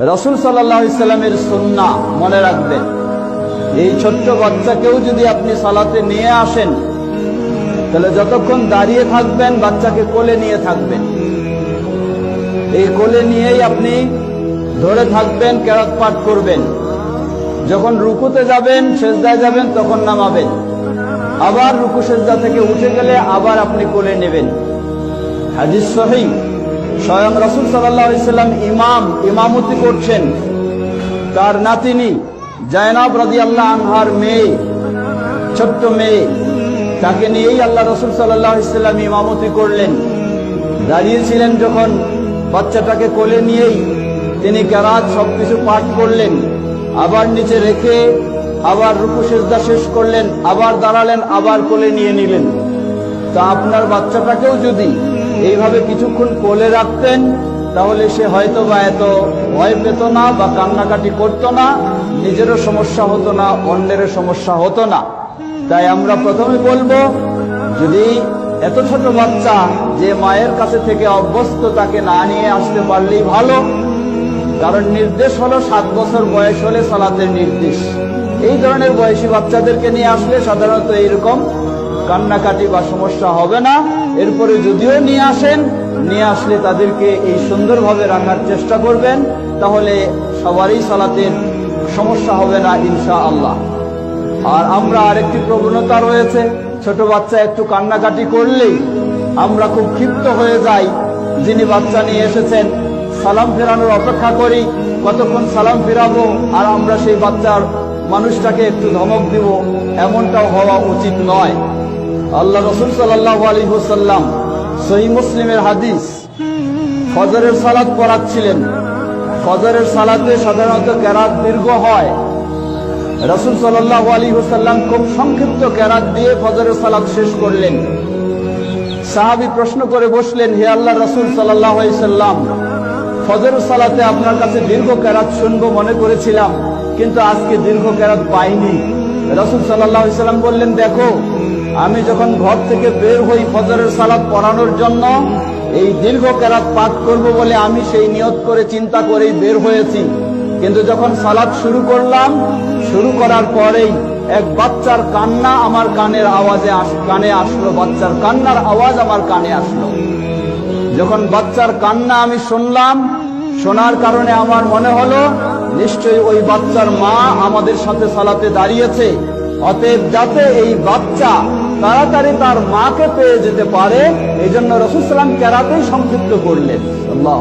রসুল সাল্লামের সন্না মনে রাখবেন এই ছোট্ট বাচ্চাকেও যদি আপনি সালাতে নিয়ে আসেন, তাহলে যতক্ষণ দাঁড়িয়ে থাকবেন, বাচ্চাকে কোলে নিয়ে থাকবেন। এই কোলে নিয়েই আপনি ধরে থাকবেন, কেরাত পাঠ করবেন। যখন রুকুতে যাবেন, সেজদায় যাবেন, তখন নামাবেন। আবার রুকু সেজদা থেকে উঠে গেলে আবার আপনি কোলে নেবেন। হাদিস সহি স্বয়ং রসুল সাল্লাম ইমাম, ইমামতি করছেন। তার নাতিনি জায়নাব রাজি আল্লাহ আনহার মেয়ে, ছোট্ট মেয়ে, তাকে নিয়েই আল্লাহ রসুল সাল্লাম ইমামতি করলেন। দাঁড়িয়েছিলেন যখন বাচ্চাটাকে কোলে নিয়েই তিনি কেরাত সবকিছু পাঠ করলেন, আবার নিচে রেখে আবার রুকু শেষ করলেন, আবার দাঁড়ালেন, আবার কোলে নিয়ে নিলেন। তা আপনার বাচ্চাটাকেও যদি এইভাবে কিছুক্ষণ কোলে রাখতেন, তাহলে সে হয়তো বা এত ভয় পেত না বা কান্নাকাটি করতো না, নিজেরও সমস্যা হতো না, অন্যেরও সমস্যা হতো না। তাই আমরা প্রথমে বলব, যদি এত ছোট বাচ্চা যে মায়ের কাছে থেকে অভ্যস্ত তাকে না নিয়ে আসতে পারলেই ভালো, কারণ নির্দেশ হলো সাত বছর বয়স হলে সালাতের নির্দেশ। এই ধরনের বয়সী বাচ্চাদেরকে নিয়ে আসলে সাধারণত এইরকম কান্নাকাটি বা সমস্যা হবে না। এরপরে যদিও নিয়ে আসেন, নিয়ে আসলে তাদেরকে এই সুন্দরভাবে রাখার চেষ্টা করবেন, তাহলে সবারই সালাতের সমস্যা হবে না ইনশা আল্লাহ আর আমরা আরেকটি প্রবণতা রয়েছে, ছোট বাচ্চা একটু কান্নাকাটি করলেই আমরা খুব ক্ষিপ্ত হয়ে যাই। যিনি বাচ্চা নিয়ে এসেছেন, সালাম ফেরানোর অপেক্ষা করি, কতক্ষণ সালাম ফেরাবো আর আমরা সেই বাচ্চার মানুষটাকে একটু ধমক দিব, এমনটাও হওয়া উচিত নয়। আল্লাহ রসুল হুসাল্লাম সহি মুসলিমের হাদিস ফজরের সালাদ পড়াচ্ছিলেন। ফজরের সালাতে সাধারণত ক্যারাত দীর্ঘ হয়। রসুল সাল্লাহ আলী হুসাল্লাম খুব সংক্ষিপ্ত ক্যারাত দিয়ে ফজরের সালাদ শেষ করলেন। সাহাবি প্রশ্ন করে বসলেন, হে আল্লাহ রসুল সাল্লাহ সাল্লাম ফজর সালাতে আপনার কাছে দীর্ঘ ক্যারাত শুনব মনে করেছিলাম, কিন্তু আজকে দীর্ঘ ক্যারাত পাইনি। রসুল সাল্লাহ সাল্লাম বললেন, দেখো আমি যখন ঘর থেকে বের হই ফজরের সালাদ পড়ানোর জন্য, এই দীর্ঘ কেরাত পাঠ করব বলে আমি সেই নিয়ত করে চিন্তা করেই বের হয়েছি। কিন্তু যখন সালাদ শুরু করলাম, শুরু করার পরেই এক বাচ্চার কান্না আমার কানের আওয়াজে কানে আসলো। বাচ্চার কান্নার আওয়াজ আমার কানে আসলো। যখন বাচ্চার কান্না আমি শুনলাম, শোনার কারণে আমার মনে হলো, নিশ্চয়ই ওই বাচ্চার মা আমাদের সাথে সালাতে দাঁড়িয়েছে। অতএব যাতে এই বাচ্চা তাড়াতাড়ি তার মাকে পেয়ে যেতে পারে এই জন্য রসুল সালাম কেরাতেই সংক্ষিপ্ত করলেন আল্লাহ।